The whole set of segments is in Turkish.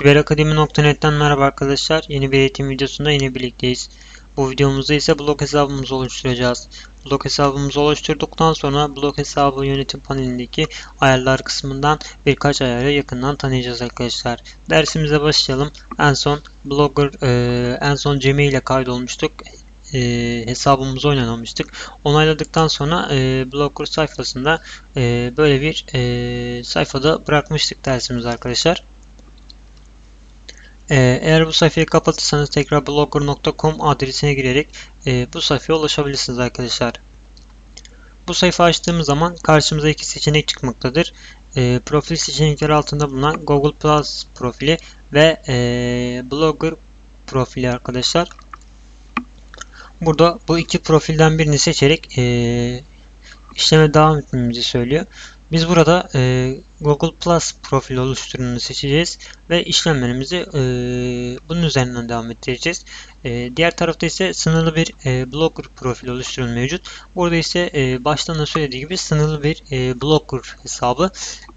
Siberakademi.net'ten merhaba arkadaşlar. Yeni bir eğitim videosunda yine birlikteyiz. Bu videomuzda ise blog hesabımızı oluşturacağız. Blog hesabımızı oluşturduktan sonra blog hesabı yönetim panelindeki ayarlar kısmından birkaç ayarı yakından tanıyacağız arkadaşlar. Dersimize başlayalım. En son Blogger, e, en son Gmail ile kaydolmuştuk. E, hesabımızı oynamamıştık. Onayladıktan sonra e, Blogger sayfasında e, böyle bir e, sayfada bırakmıştık dersimizi arkadaşlar. Ee, eğer bu sayfayı kapatırsanız tekrar blogger.com adresine girerek e, bu sayfaya ulaşabilirsiniz arkadaşlar. Bu sayfa açtığımız zaman karşımıza iki seçenek çıkmaktadır. E, profil seçenekleri altında bulunan Google Plus profili ve e, Blogger profili arkadaşlar. Burada bu iki profilden birini seçerek e, işleme devam etmemizi söylüyor. Biz burada Google Plus profil oluşturumunu seçeceğiz ve işlemlerimizi e, bunun üzerinden devam ettireceğiz. E, diğer tarafta ise sınırlı bir e, Blogger profil oluşturumu mevcut. Burada ise e, baştan da söylediği gibi sınırlı bir e, Blogger hesabı.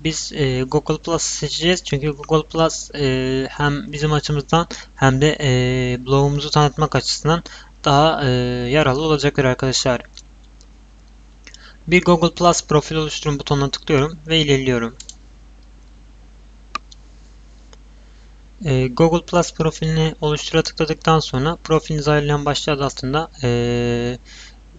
Biz e, Google Plus seçeceğiz çünkü Google Plus e, hem bizim açımızdan hem de e, blogumuzu tanıtmak açısından daha e, yararlı olacaktır arkadaşlar. Bir Google Plus profil oluşturun butonuna tıklıyorum ve ilerliyorum. Ee, Google Plus profilini oluştura tıkladıktan sonra profilinizi ayarlayan başlığı altında ee,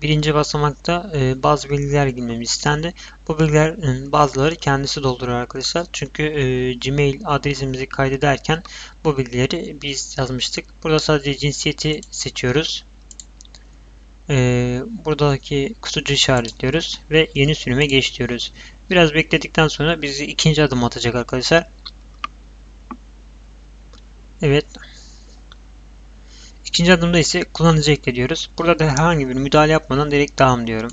birinci basamakta e, bazı bilgiler girmemiz istendi. Bu bilgilerin bazıları kendisi dolduruyor arkadaşlar. Çünkü e, Gmail adresimizi kaydederken bu bilgileri biz yazmıştık. Burada sadece cinsiyeti seçiyoruz. Ee, buradaki kutucu işaretliyoruz ve yeni sürüme geç diyoruz. Biraz bekledikten sonra bizi ikinci adım atacak arkadaşlar. Evet. İkinci adımda ise kullanıcı ekle diyoruz. Burada da herhangi bir müdahale yapmadan direkt devam diyorum.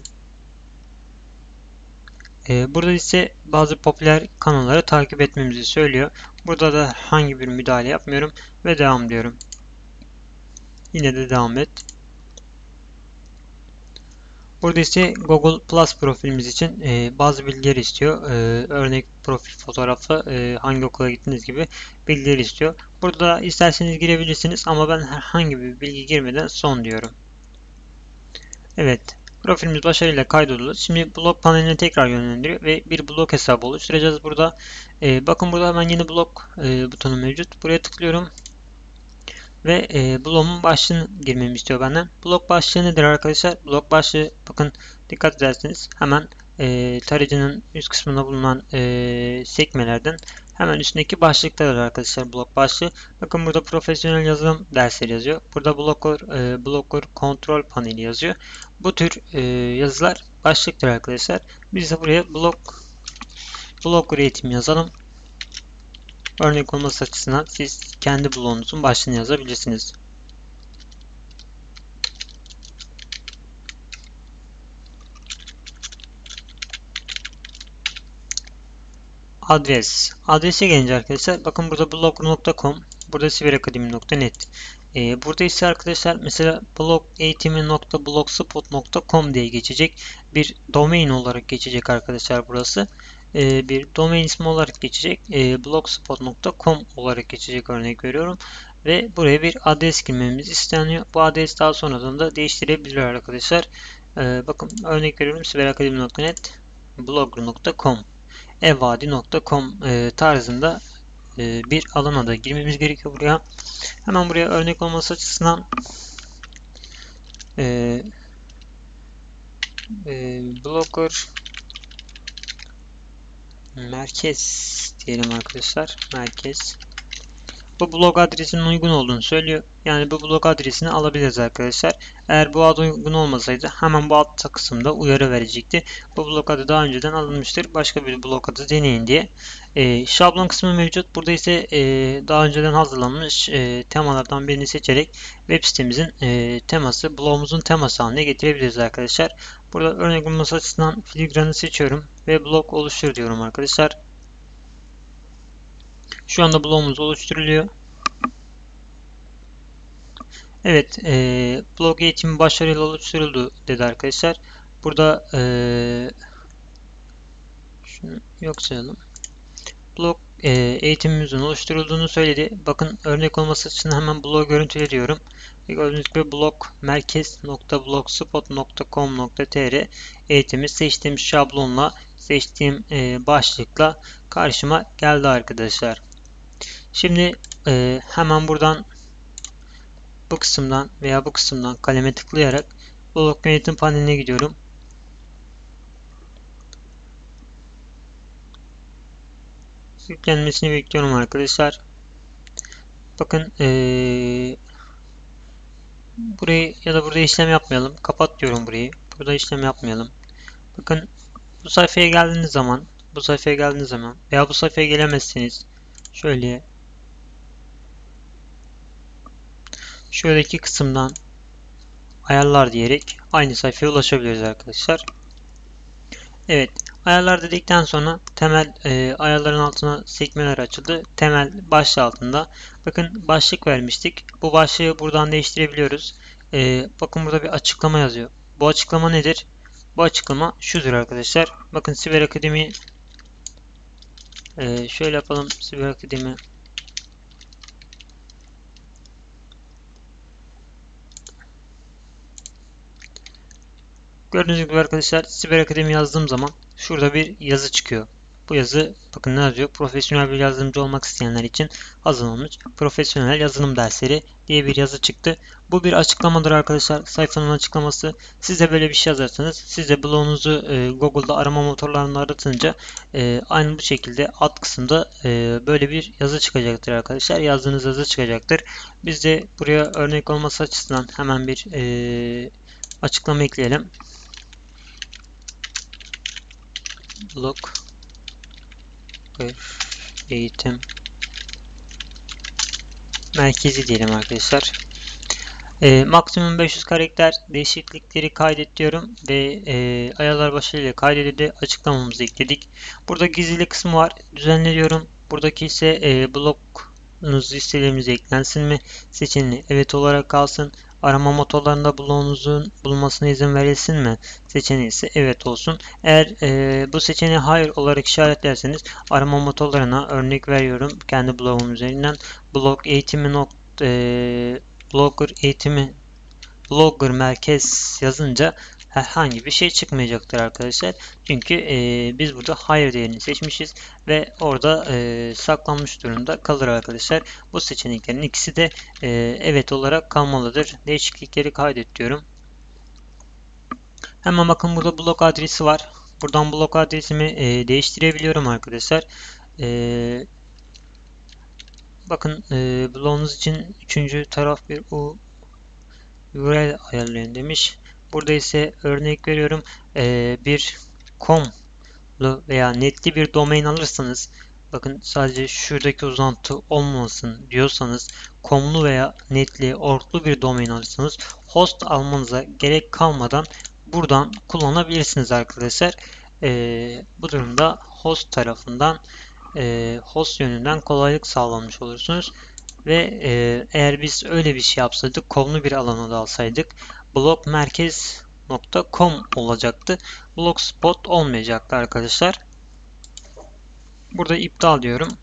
Ee, burada ise bazı popüler kanalları takip etmemizi söylüyor. Burada da herhangi bir müdahale yapmıyorum ve devam diyorum. Yine de devam et. Burada ise Google Plus profilimiz için e, bazı bilgiler istiyor. E, örnek profil fotoğrafı, e, hangi okula gittiğiniz gibi bilgiler istiyor. Burada isterseniz girebilirsiniz ama ben herhangi bir bilgi girmeden son diyorum. Evet. Profilimiz başarıyla kaydoldu. Şimdi blog paneline tekrar yönlendiriyor ve bir blog hesabı oluşturacağız burada. E, bakın burada hemen yeni blog e, butonu mevcut. Buraya tıklıyorum ve e, blogun başlığını girmemi istiyor benden. Blok başlığı nedir arkadaşlar? Blok başlığı bakın dikkat ederseniz hemen e, tarayıcının üst kısmında bulunan e, sekmelerden hemen üstündeki başlıklar arkadaşlar blok başlığı. Bakın burada profesyonel yazılım dersleri yazıyor. Burada Blogger, e, Blogger kontrol paneli yazıyor. Bu tür e, yazılar başlıktır arkadaşlar. Biz de buraya blog Blogger eğitim yazalım. Örnek olması açısından siz kendi bloğunuzun başlığını yazabilirsiniz. Adres. Adrese gelince arkadaşlar bakın burada blog.com burada siberakademi.net ee, burada ise arkadaşlar mesela blog eğitimi.blogspot.com diye geçecek bir domain olarak geçecek arkadaşlar burası. E, bir domain ismi olarak geçecek. E, blogspot.com olarak geçecek örnek veriyorum. Ve buraya bir adres girmemiz isteniyor. Bu adres daha sonradan da değiştirebilir arkadaşlar. E, bakın örnek veriyorum siberakademi.net blogger.com evvadi.com tarzında bir alana da girmemiz gerekiyor buraya. Hemen buraya örnek olması açısından blogger merkez diyelim arkadaşlar. Merkez. Bu blog adresinin uygun olduğunu söylüyor. Yani bu blog adresini alabiliriz arkadaşlar. Eğer bu ad uygun olmasaydı hemen bu altta kısımda uyarı verecekti. Bu blog adı daha önceden alınmıştır. Başka bir blog adı deneyin diye. E, şablon kısmı mevcut. Burada ise e, daha önceden hazırlanmış e, temalardan birini seçerek web sitemizin e, teması, blogumuzun teması haline getirebiliriz arkadaşlar. Burada örnek bulması açısından filigranı seçiyorum ve blog oluştur diyorum arkadaşlar. Şu anda blogumuz oluşturuluyor. Evet, e, blog eğitimi başarıyla oluşturuldu dedi arkadaşlar. Burada e, şunu yok sayalım. Blog e, eğitimimizin oluşturulduğunu söyledi. Bakın örnek olması için hemen blog görüntüle diyorum. Gördüğünüz gibi blog merkez.blogspot.com.tr eğitimi seçtiğim şablonla seçtiğim e, başlıkla karşıma geldi arkadaşlar. Şimdi e, hemen buradan bu kısımdan veya bu kısımdan kaleme tıklayarak blog yönetim paneline gidiyorum. Yüklenmesini bekliyorum arkadaşlar. Bakın ee, burayı ya da burada işlem yapmayalım. Kapat diyorum burayı. Burada işlem yapmayalım. Bakın bu sayfaya geldiğiniz zaman bu sayfaya geldiğiniz zaman veya bu sayfaya gelemezseniz şöyle şuradaki kısımdan ayarlar diyerek aynı sayfaya ulaşabiliriz arkadaşlar. Evet ayarlar dedikten sonra temel e, ayarların altına sekmeler açıldı. Temel başlığı altında bakın başlık vermiştik. Bu başlığı buradan değiştirebiliyoruz. E, bakın burada bir açıklama yazıyor. Bu açıklama nedir? Bu açıklama şudur arkadaşlar. Bakın Siber Akademi e, şöyle yapalım. Siber Akademi Gördüğünüz gibi arkadaşlar Siber Akademi yazdığım zaman şurada bir yazı çıkıyor. Bu yazı bakın ne yazıyor? Profesyonel bir yazılımcı olmak isteyenler için hazırlanmış profesyonel yazılım dersleri diye bir yazı çıktı. Bu bir açıklamadır arkadaşlar. Sayfanın açıklaması. Siz de böyle bir şey yazarsanız siz de blogunuzu e, Google'da arama motorlarında aratınca e, aynı bu şekilde alt kısımda e, böyle bir yazı çıkacaktır arkadaşlar. Yazdığınız yazı çıkacaktır. Biz de buraya örnek olması açısından hemen bir e, açıklama ekleyelim. Blog eğitim merkezi diyelim arkadaşlar. E, maksimum 500 karakter değişiklikleri kaydet diyorum ve e, ayarlar başarıyla kaydedildi. Açıklamamızı ekledik. Burada gizli kısmı var. Düzenle diyorum. Buradaki ise e, blogunuz listelerimize eklensin mi seçeneği evet olarak kalsın. Arama motorlarında bloğunuzun bulunmasına izin verilsin mi? Seçeneği ise evet olsun. Eğer e, bu seçeneği hayır olarak işaretlerseniz arama motorlarına örnek veriyorum. Kendi blogum üzerinden blog eğitimi nokta, e, blogger eğitimi blogger merkez yazınca herhangi bir şey çıkmayacaktır arkadaşlar. Çünkü e, biz burada hayır değerini seçmişiz ve orada e, saklanmış durumda kalır arkadaşlar. Bu seçeneklerin ikisi de e, evet olarak kalmalıdır. Değişiklikleri kaydet diyorum. Hemen bakın burada blok adresi var. Buradan blok adresimi e, değiştirebiliyorum arkadaşlar. E, bakın e, bloğunuz için üçüncü taraf bir URL ayarlayın demiş. Burada ise örnek veriyorum e, bir com'lu veya netli bir domain alırsanız bakın sadece şuradaki uzantı olmasın diyorsanız com'lu veya netli orklu bir domain alırsanız host almanıza gerek kalmadan buradan kullanabilirsiniz arkadaşlar. E, bu durumda host tarafından e, host yönünden kolaylık sağlamış olursunuz. Ve e, eğer biz öyle bir şey yapsaydık, komlu bir alana da alsaydık blogmerkez.com olacaktı. Blogspot olmayacaktı arkadaşlar. Burada iptal diyorum.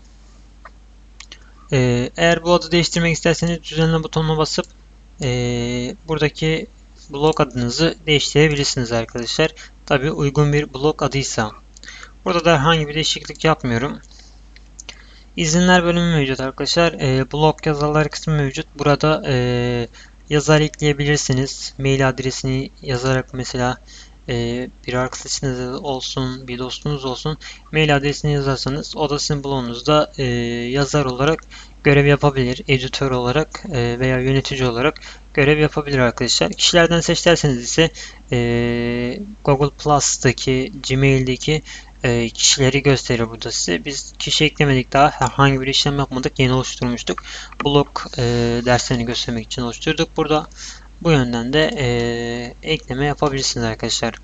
Ee, eğer bu adı değiştirmek isterseniz düzenle butonuna basıp e, buradaki blog adınızı değiştirebilirsiniz arkadaşlar. Tabi uygun bir blog adıysa. Burada da herhangi bir değişiklik yapmıyorum. İzinler bölümü mevcut arkadaşlar. E, blog yazarları kısmı mevcut. Burada e, yazar ekleyebilirsiniz. Mail adresini yazarak mesela e, bir arkadaşınız olsun, bir dostunuz olsun mail adresini yazarsanız o da sizin blogunuzda e, yazar olarak görev yapabilir. Editör olarak e, veya yönetici olarak görev yapabilir arkadaşlar. Kişilerden seçerseniz ise e, Google Plus'taki, Gmail'deki e, kişileri gösterir burada size. Biz kişi eklemedik daha herhangi bir işlem yapmadık. Yeni oluşturmuştuk. Blog e, derslerini göstermek için oluşturduk. Burada bu yönden de e, ekleme yapabilirsiniz arkadaşlar.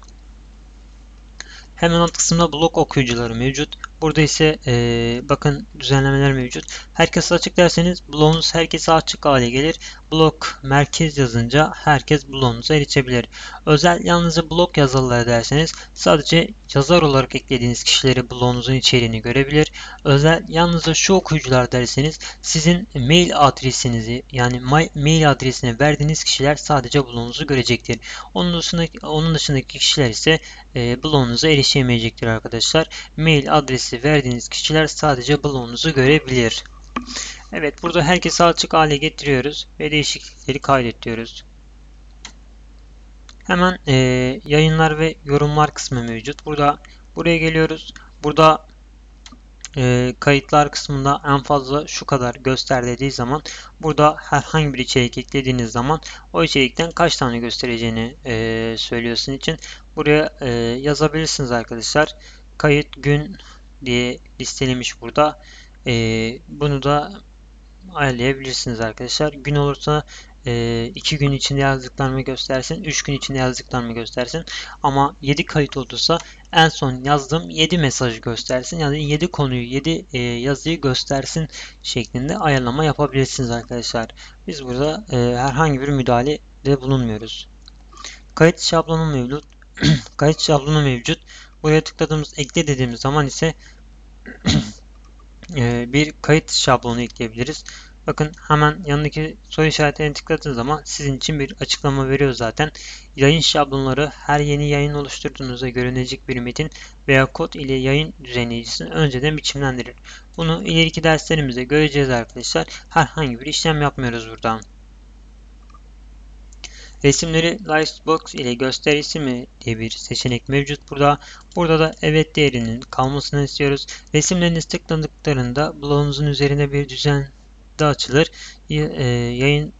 Hemen alt kısımda blog okuyucuları mevcut. Burada ise e, bakın düzenlemeler mevcut. Herkese açık derseniz blogunuz herkese açık hale gelir. Blok merkez yazınca herkes bloğunuza erişebilir. Özel yalnızca blok yazılıları derseniz sadece yazar olarak eklediğiniz kişileri bloğunuzun içeriğini görebilir. Özel yalnızca şu okuyucular derseniz sizin mail adresinizi yani mail adresini verdiğiniz kişiler sadece bloğunuzu görecektir. Onun dışındaki, onun dışındaki kişiler ise e, bloğunuza erişemeyecektir arkadaşlar. Mail adresi verdiğiniz kişiler sadece bloğunuzu görebilir. Evet burada herkesi açık hale getiriyoruz ve değişiklikleri kaydet diyoruz. Hemen e, yayınlar ve yorumlar kısmı mevcut. Burada buraya geliyoruz. Burada e, kayıtlar kısmında en fazla şu kadar göster dediği zaman burada herhangi bir içerik eklediğiniz zaman o içerikten kaç tane göstereceğini e, söylüyorsun için buraya e, yazabilirsiniz arkadaşlar. Kayıt gün diye listelemiş burada. E, bunu da ayarlayabilirsiniz arkadaşlar. Gün olursa 2 e, gün içinde yazdıklarımı göstersin, 3 gün içinde yazdıklarımı göstersin. Ama 7 kayıt olursa en son yazdığım 7 mesajı göstersin. Yani 7 konuyu, 7 e, yazıyı göstersin şeklinde ayarlama yapabilirsiniz arkadaşlar. Biz burada e, herhangi bir müdahale de bulunmuyoruz. Kayıt şablonu mevcut. kayıt şablonu mevcut. Buraya tıkladığımız ekle dediğimiz zaman ise Ee, bir kayıt şablonu ekleyebiliriz. Bakın hemen yanındaki soru işaretini tıkladığınız zaman sizin için bir açıklama veriyor zaten. Yayın şablonları her yeni yayın oluşturduğunuzda görünecek bir metin veya kod ile yayın düzenleyicisini önceden biçimlendirir. Bunu ileriki derslerimizde göreceğiz arkadaşlar. Herhangi bir işlem yapmıyoruz buradan. Resimleri Lightbox ile gösterisi mi diye bir seçenek mevcut burada. Burada da evet değerinin kalmasını istiyoruz. Resimleriniz tıkladıklarında bloğunuzun üzerine bir düzen de açılır. E, yayın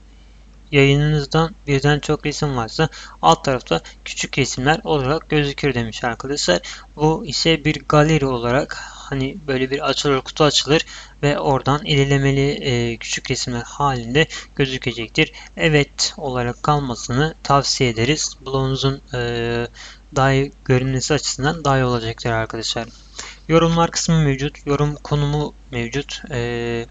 yayınınızdan birden çok resim varsa alt tarafta küçük resimler olarak gözükür demiş arkadaşlar. Bu ise bir galeri olarak hani böyle bir açılır kutu açılır ve oradan ilerlemeli e, küçük resimler halinde gözükecektir. Evet olarak kalmasını tavsiye ederiz. Bloğunuzun e, daha iyi görünmesi açısından daha iyi olacaktır arkadaşlar. Yorumlar kısmı mevcut. Yorum konumu mevcut. E,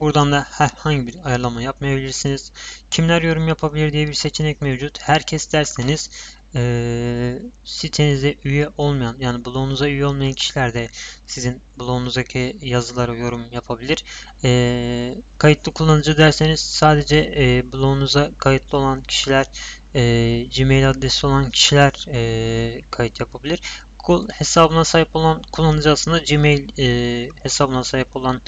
Buradan da herhangi bir ayarlama yapmayabilirsiniz. Kimler yorum yapabilir diye bir seçenek mevcut. Herkes derseniz e, sitenize üye olmayan yani blogunuza üye olmayan kişiler de sizin blogunuzdaki yazılara yorum yapabilir. E, kayıtlı kullanıcı derseniz sadece e, blogunuza kayıtlı olan kişiler e, Gmail adresi olan kişiler e, kayıt yapabilir. Hesabına sahip olan kullanıcı aslında Gmail e, hesabına sahip olan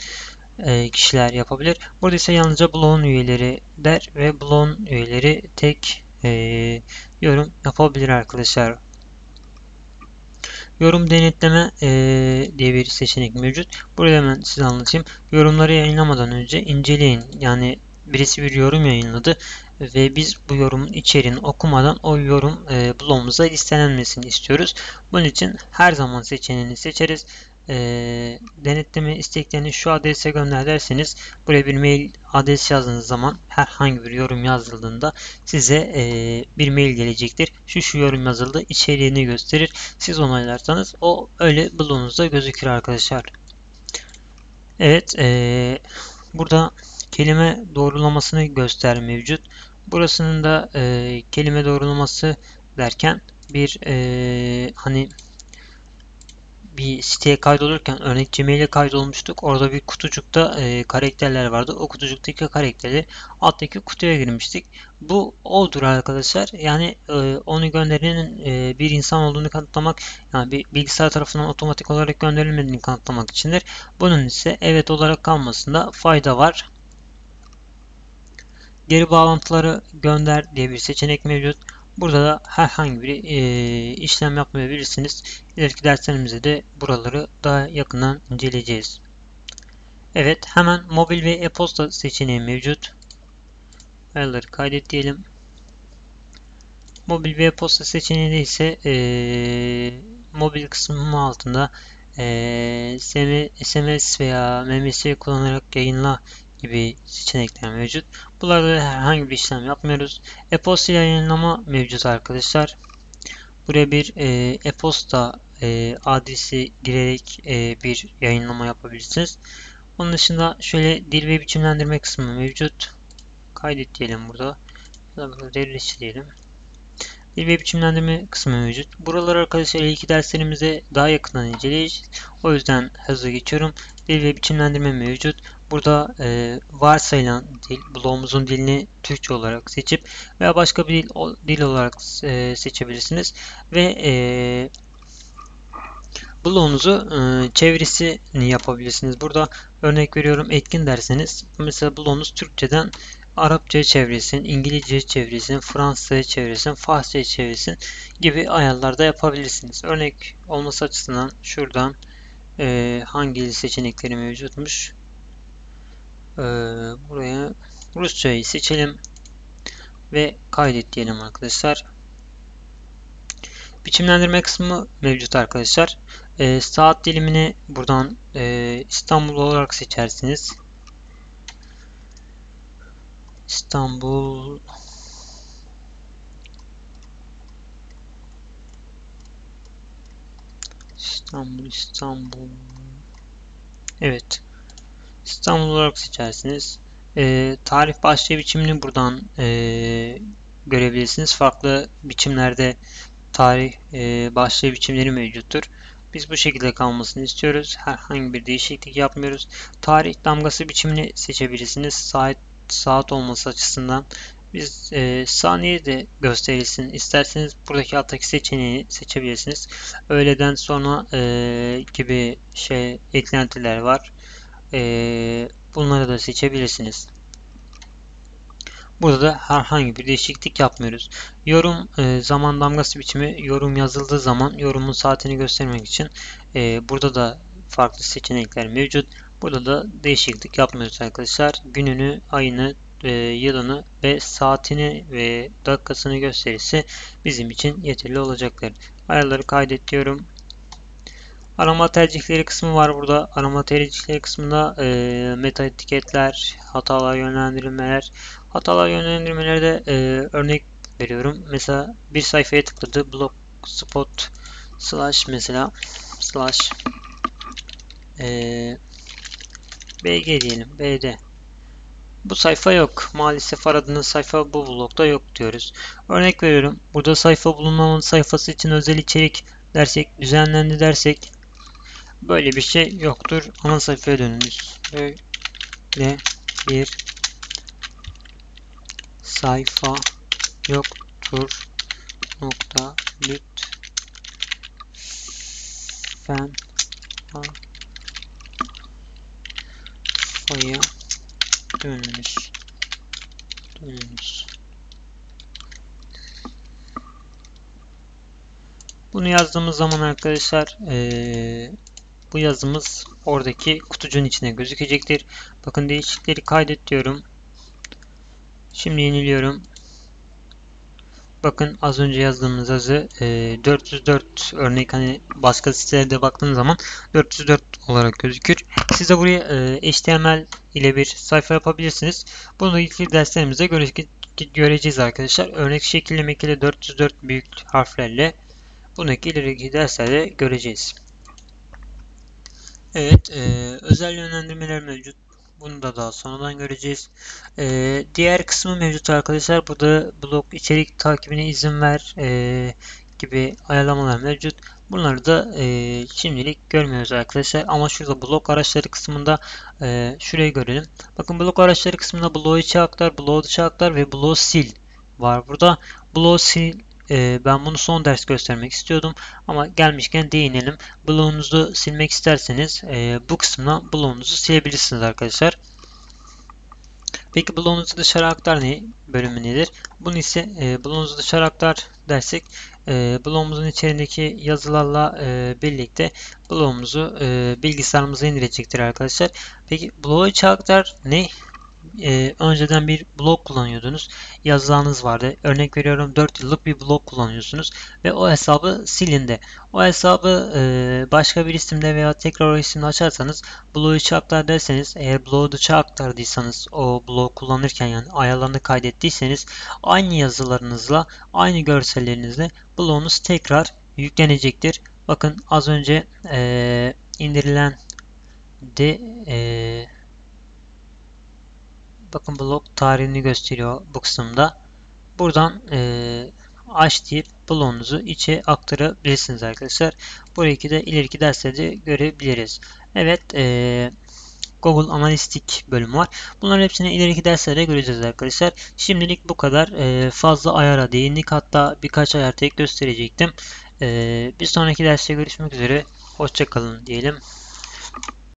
e, kişiler yapabilir. Burada ise yalnızca bloğun üyeleri der ve bloğun üyeleri tek e, yorum yapabilir arkadaşlar. Yorum denetleme e, diye bir seçenek mevcut. Burada hemen size anlatayım. Yorumları yayınlamadan önce inceleyin. Yani birisi bir yorum yayınladı ve biz bu yorumun içeriğini okumadan o yorum e, blogumuza listelenmesini istiyoruz. Bunun için her zaman seçeneğini seçeriz e, denetleme isteklerini şu adrese gönder derseniz buraya bir mail adresi yazdığınız zaman herhangi bir yorum yazıldığında size e, bir mail gelecektir. Şu şu yorum yazıldı içeriğini gösterir. Siz onaylarsanız o öyle bloğunuzda gözükür arkadaşlar. Evet e, burada kelime doğrulamasını göster mevcut. Burasının da e, kelime doğrulaması derken bir e, hani bir siteye kaydolurken örnek Gmail'e kaydolmuştuk. Orada bir kutucukta e, karakterler vardı. O kutucuktaki karakterleri alttaki kutuya girmiştik. Bu odur arkadaşlar. Yani e, onu gönderenin e, bir insan olduğunu kanıtlamak yani bir bilgisayar tarafından otomatik olarak gönderilmediğini kanıtlamak içindir. Bunun ise evet olarak kalmasında fayda var. Geri bağlantıları gönder diye bir seçenek mevcut. Burada da herhangi bir e, işlem yapmayabilirsiniz. İleriki derslerimizde de buraları daha yakından inceleyeceğiz. Evet hemen mobil ve e-posta seçeneği mevcut. Ayarları kaydet diyelim. Mobil ve e-posta seçeneğinde ise e, mobil kısmının altında e, SMS veya MMS kullanarak yayınla gibi seçenekler mevcut. Burada herhangi bir işlem yapmıyoruz. E-posta yayınlama mevcut arkadaşlar. Buraya bir e, e-posta e, adresi girerek e, bir yayınlama yapabilirsiniz. Onun dışında şöyle dil ve biçimlendirme kısmı mevcut. kaydet diyelim burada. Deriliş diyelim. Dil ve biçimlendirme kısmı mevcut. Buraları arkadaşlar ilk derslerimize daha yakından inceleyeceğiz. O yüzden hızlı geçiyorum. Dil ve biçimlendirme mevcut. Burada e, varsayılan dil, bloğumuzun dilini Türkçe olarak seçip veya başka bir dil, o, dil olarak e, seçebilirsiniz. Ve e, bloğunuzu e, çevirisini yapabilirsiniz. Burada örnek veriyorum etkin derseniz mesela bloğunuz Türkçeden Arapça çevresin, İngilizce çevresin, Fransızca çevresin, Farsça çevresin gibi ayarlarda yapabilirsiniz. Örnek olması açısından şuradan e, hangi seçenekleri mevcutmuş? E, buraya Rusçayı seçelim ve kaydet diyelim arkadaşlar. Biçimlendirme kısmı mevcut arkadaşlar. E, saat dilimini buradan e, İstanbul olarak seçersiniz. İstanbul İstanbul İstanbul Evet İstanbul olarak seçersiniz. E, tarih başlığı biçimini buradan e, görebilirsiniz. Farklı biçimlerde tarih e, başlığı biçimleri mevcuttur. Biz bu şekilde kalmasını istiyoruz. Herhangi bir değişiklik yapmıyoruz. Tarih damgası biçimini seçebilirsiniz. Saat saat olması açısından biz e, saniye de gösterilsin isterseniz buradaki alttaki seçeneği seçebilirsiniz. Öğleden sonra e, gibi şey eklentiler var. E, bunları da seçebilirsiniz. Burada da herhangi bir değişiklik yapmıyoruz. Yorum e, zaman damgası biçimi yorum yazıldığı zaman yorumun saatini göstermek için e, burada da farklı seçenekler mevcut. Burada da değişiklik yapmıyoruz arkadaşlar. Gününü, ayını, e, yılını ve saatini ve dakikasını gösterirse bizim için yeterli olacaktır. Ayarları kaydet diyorum. Arama tercihleri kısmı var burada. Arama tercihleri kısmında e, meta etiketler, hatalar yönlendirmeler. Hatalar yönlendirmelerde e, örnek veriyorum. Mesela bir sayfaya tıkladı. Blogspot slash mesela slash e, bg diyelim. bd bu sayfa yok. Maalesef aradığınız sayfa bu blokta yok diyoruz. Örnek veriyorum. Burada sayfa bulunmamanın sayfası için özel içerik dersek, düzenlendi dersek böyle bir şey yoktur. Ana sayfaya dönünüz. Böyle bir sayfa yoktur. Nokta lütfen sayfaya dönmüş. Dönmüş. Bunu yazdığımız zaman arkadaşlar ee, bu yazımız oradaki kutucuğun içine gözükecektir. Bakın değişiklikleri kaydet diyorum. Şimdi yeniliyorum. Bakın az önce yazdığımız yazı e, 404 örnek hani başka sitelerde baktığınız zaman 404 olarak gözükür. Siz de buraya e, HTML ile bir sayfa yapabilirsiniz. Bunu ilk derslerimizde göre göreceğiz arkadaşlar. Örnek şekillemek ile 404 büyük harflerle bunu ileriki derslerde göreceğiz. Evet, e, özel yönlendirmeler mevcut. Bunu da daha sonradan göreceğiz. Ee, diğer kısmı mevcut arkadaşlar. Burada blog içerik takibine izin ver e, gibi ayarlamalar mevcut. Bunları da e, şimdilik görmüyoruz arkadaşlar. Ama şurada blok araçları kısmında e, şurayı görelim. Bakın blok araçları kısmında bloğu içe aktar, bloğu dışa aktar ve bloğu sil var burada. Bloğu sil e, ben bunu son ders göstermek istiyordum. Ama gelmişken değinelim. Bloğunuzu silmek isterseniz e, bu kısımdan bloğunuzu silebilirsiniz arkadaşlar. Peki bloğunuzu dışarı aktar ne bölümü nedir? Bunu ise e, bloğunuzu dışarı aktar dersek e, bloğumuzun içerisindeki yazılarla e, birlikte bloğumuzu bilgisayarımıza indirecektir arkadaşlar. Peki bloğu içe aktar ne? E, önceden bir blog kullanıyordunuz. Yazılarınız vardı. Örnek veriyorum 4 yıllık bir blog kullanıyorsunuz ve o hesabı silindi. O hesabı e, başka bir isimde veya tekrar o isimde açarsanız bloğu içe aktar derseniz eğer bloğu dışa aktardıysanız o blog kullanırken yani ayarlarını kaydettiyseniz aynı yazılarınızla aynı görsellerinizle bloğunuz tekrar yüklenecektir. Bakın az önce e, indirilen de e, Bakın blok tarihini gösteriyor bu kısımda. Buradan e, aç deyip bloğunuzu içe aktarabilirsiniz arkadaşlar. Burayı de ileriki derslerde görebiliriz. Evet e, Google Analistik bölümü var. Bunların hepsini ileriki derslerde göreceğiz arkadaşlar. Şimdilik bu kadar. E, fazla ayara değindik. Hatta birkaç ayar tek gösterecektim. E, bir sonraki derste görüşmek üzere. Hoşçakalın diyelim.